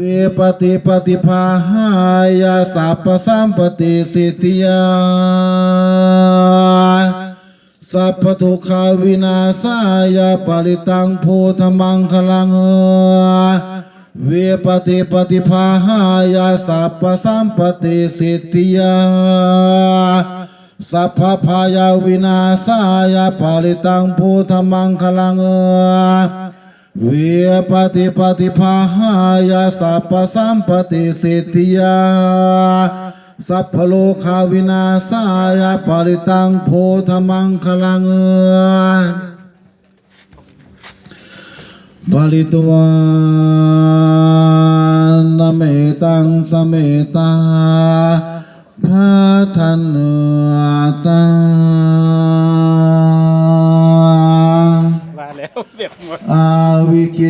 วิปติปฏิภาหายาสัพพสัมปติสิทธิยาสัพพทุกขาวินาศายาปริตังภูธมังคลังเวปฏิปฏิภาหายาสัพพสัมปติสิทธิยาสัพพพายาวินาศายาปริตังภูธมังคลังเวปฏิปฏิภาหายาสัพพสัมปติสิทธิยา สัพพโลคาวินาศายาปริตังโพธมังคลังปริตวันนเมตังสเมตาพาทันเนตามาแล้วเบียกหมด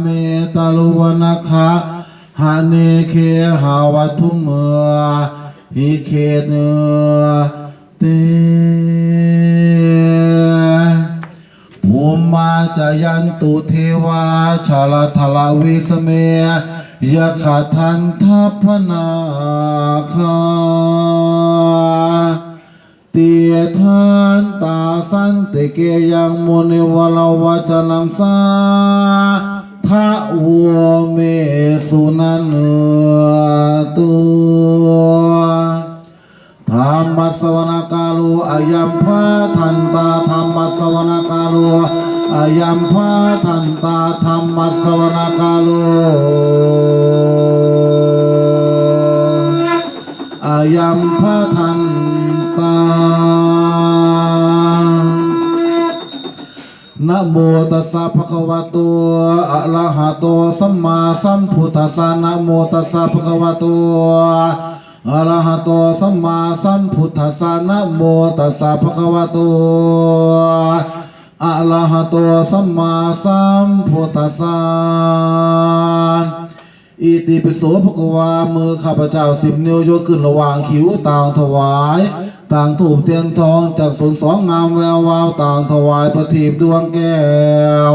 เมตาลุวนาคาหาเนเคหาวัตุเมหิเคเนเตภูมาจายันตุเทวาชาลทลาวิสเมยะขาทันทัพนาคาเตียทานตาสันติเกยังมุนิวลาวจนังสา ทะวัวเมสุนันตัวธรรมสวนกาลุอายัมพาทันตาธรรมสวนกาลุอายัมพาทันตาธรรมสวนกาลุอายัม นะโมตัสสะภะคะวะโต อะระหะโต สัมมาสัมพุทธัสสะนะโมตัสสะภะคะวะโต อะระหะโต สัมมาสัมพุทธัสสะนะโมตัสสะภะคะวะโต อะระหะโต สัมมาสัมพุทธัสสะอิติปิโสภความือข้าพเจ้าสิบนิ้วยกขึ้นระหว่างคิ้วต่างถวาย ต่างถูกเทียนทองจากสนสองงามแวววาวต่างถวายประทีปดวงแก้ว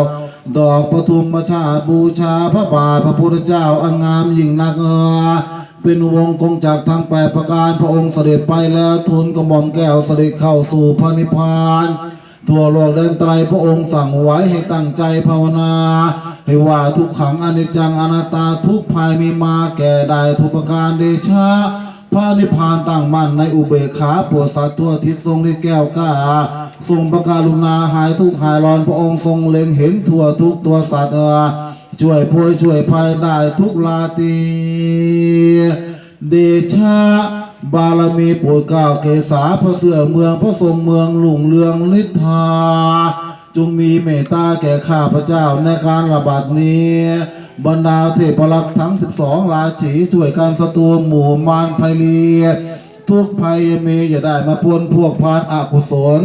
ดอกปทุมชาติบูชาพระบาทพระพุทธเจ้าอันงามยิ่งนักเออเป็นวงกงจากทางแปดประการพระองค์เสด็จไปแล้วทูลกระหม่อมแก้วเสด็จเข้าสู่พระนิพพานทั่วโลกแดนไตรพระองค์สั่งไว้ให้ตั้งใจภาวนาให้ว่าทุกขังอนิจจังอนัตตาทุกภัยมีมาแก่ได้ทุกประการเดชะ พระนิพพานตั้งมั่นในอุเบกขาปวดสัตว์ทั่วทิศทรงฤทธิ์แก้วกล้าทรงประการุณาหายทุกข์หายร้อนพระองค์ทรงเล็งเห็นทั่วทุกตัวสัตว์ช่วยป่วยช่วยภัยได้ทุกลาตีเดชะบารมีโปรดกล้าวเกษาพระเสือเมืองพระทรงเมืองหลุ่งเรืองนิทาจงมีเมตตาแก่ข้าพระเจ้าในการระบาดนี้ บรรดาเทพรักษ์ทั้ง 12 ราศีช่วยการสตูหมู่มารไพลียทุกภัยมีอย่าได้มาปวนพวกพานอากุศล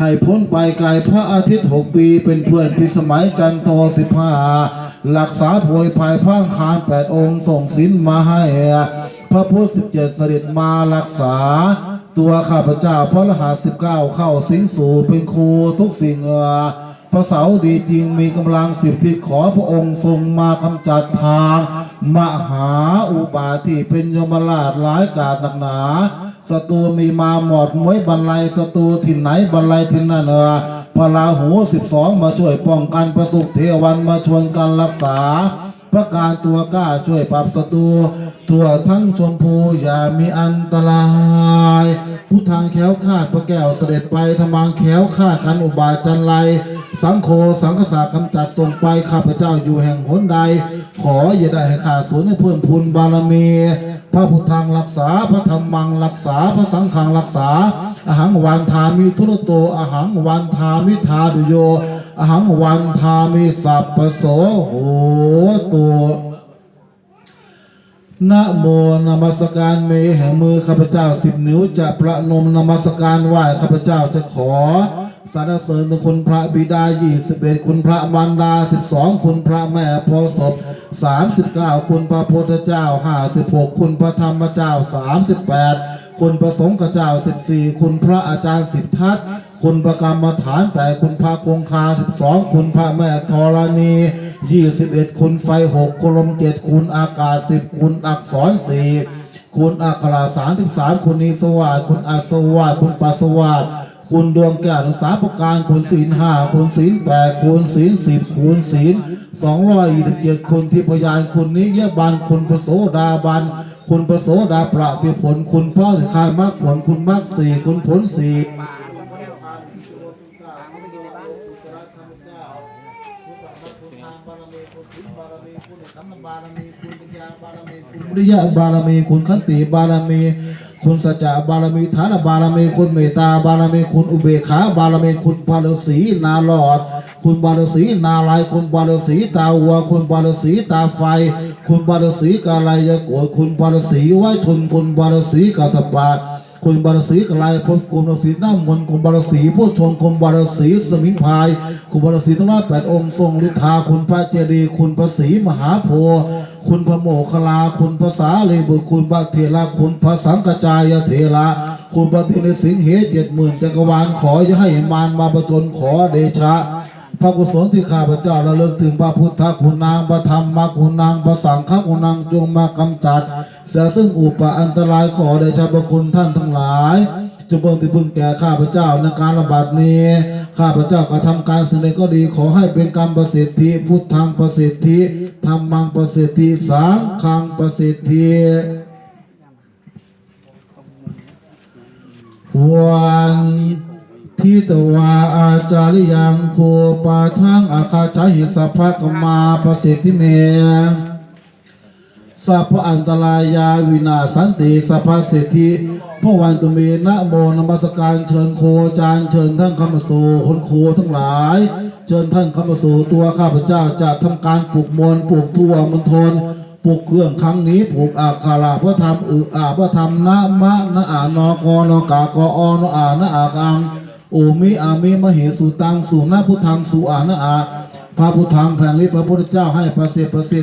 ให้พ้นไปไกลพระอาทิตย์หกปีเป็นเพื่อนพิสมัยจันโทสิบห้ารักษาโพยภายพังคารแปดองค์ส่งสินมาให้ พระพุทธสิบเจ็ดเสด็จมารักษา ตัวข้าพเจ้าพระรหัสสิบเก้าเข้าสิงสู่เป็นครูทุกสิ่งเออ พระเสาดีจริงมีกำลังสิบทิศขอพระองค์ทรงมากำจัดทาง มหาอุบาทที่เป็นยมราชร้ายกาจหนักหนาศัตรูมีมาหมอดมวยบรรลัยศัตรูที่ไหนบรรลัยที่นั่นเออพระราหูสิบสองมาช่วยป้องกันประสุขเทวันมาชวนกันรักษา พระการตัวกล้าช่วยปรับศัตรูทั่วทั้งชมพูอย่ามีอันตรายผู้ทางแขวคาดพระแก้วเสด็จไปทมังแขวคาดกันอุบาทจันไร สังโฆสังกษากำจัดส่งไปข้าพเจ้าอยู่แห่งหนใด ขออย่าได้ให้ขาดสูญให้เพิ่มพูนบารมีพระพุทธังรักษาพระธรรมังรักษาพระสังฆังรักษาอาหังวันทามิทุรโตอาหังวันทามิทาดุโยอาหังวันทามิสัพพโสโหนะโมนมัสการเมแห่งมือข้าพเจ้าสิบนิ้วจะประนมนมัสการไหว้ข้าพเจ้าจะขอ สรรเสริญคุณพระบิดายี่สิบเอ็ดคุณพระมารดาสิบสองคุณพระแม่พธิ์ศพสามสิบเก้าคุณพระพุทธเจ้าห้าสิบหกคุณพระธรรมเจ้าสามสิบแปดคุณพระสงฆ์เจ้าสิบสี่คุณพระอาจารย์สิบทัศน์คุณพระกรรมฐานแปดคุณพระคงคาสิบสองคุณพระแม่ธรณียี่สิบเอ็ดคุณไฟหกคุณลมเจ็ดคุณอากาศสิบคุณอักษรสี่คุณอักขราสามสิบสามคุณนิสวาสคุณอัศวาสคุณปัสวาส คุณดวงแก้วทั้งสามประการคุณศีลห้าคุณศีลแปดคุณศีลสิบคุณศีลสองร้อยยี่สิบเจ็ดคุณทิพยานคุณนิยบันคุณพระโสดาบันคุณพระโสดาประติผลคุณพ่อถึงคายมรรคผลคุณมรรคสี่คุณผลสี่วิริยะบารมีคุณขันติบารมี คุณสัจจะบารมีฐานบารมีคุณเมตตาบารมีคุณอุเบกขาบารมีคุณบารสีนาหลอด คุณบารสีนาลายคุณบารสีตาวัวคุณบารสีตาไฟ คุณบารสีกาลายโกฏคุณบารสีไว้ทนคุณบารสีกาสปะคุณบารสีกลายพบคุณบารสีน้ำมนต์คุณบารสีผู้ชงคุณบารสีสมิงพาย คุณบารสีทั้งร้อยแปดองค์ทรงฤทธาคุณพระเจดีย์คุณพระศรีมหาโพธิ์ คุณพระโมคคลา คุณพระสารีบุตรคุณพระเถระคุณพระสังกจายเถระคุณพระเทนสิงเหตุเจ็ดหมื่นจักรวาลขออย่าให้มารมาประจนขอเดชะ พระกุศลที่ข้าพเจ้าระลึกถึงพระพุทธคุณนางพระธรรมมาคุณนางพระสังฆคุณนางจงมากำจัด เสียซึ่งอุปอันตรายขอได้ชาพระคุณท่านทั้งหลายจงเบิ่งที่พึ่งแก่ข้าพเจ้าในการระบาดนี้ ข้าพเจ้ากระทำการสิ่งใดก็ดี ขอให้เป็นกรรมประสิทธิพุทธังประสิทธิธรรมังประสิทธิสังฆังประสิทธิวันทิตวาอาจาริยังโคปาทังอาคาจาหิสัพพะกมาประสิทธิเมสัพพอันตรายาวินาศสันติสัพพเศรษ ฐีพระวันตุเมนะโมนมัสการเชิญโคจารย์เชิญท่านเข้ามาสู่คนโคทั้งหลาย เชิญท่านเข้ามาสู่ตัวข้าพเจ้าจะทำการปลูกมวลปลูกทั่วมณฑลปลูกเครื่องครั้งนี้ปลูกอาคาราพระธรรมอึออาพระธรรมนะมะนะอานอกอนกากออนอานะอากังโอมิอามิมเหสุตังสุนะพุทธังสุอานะอาพระพุทธังแผงฤทธิ์พระพุทธเจ้าให้ประสิทธิ์ประสิทธิ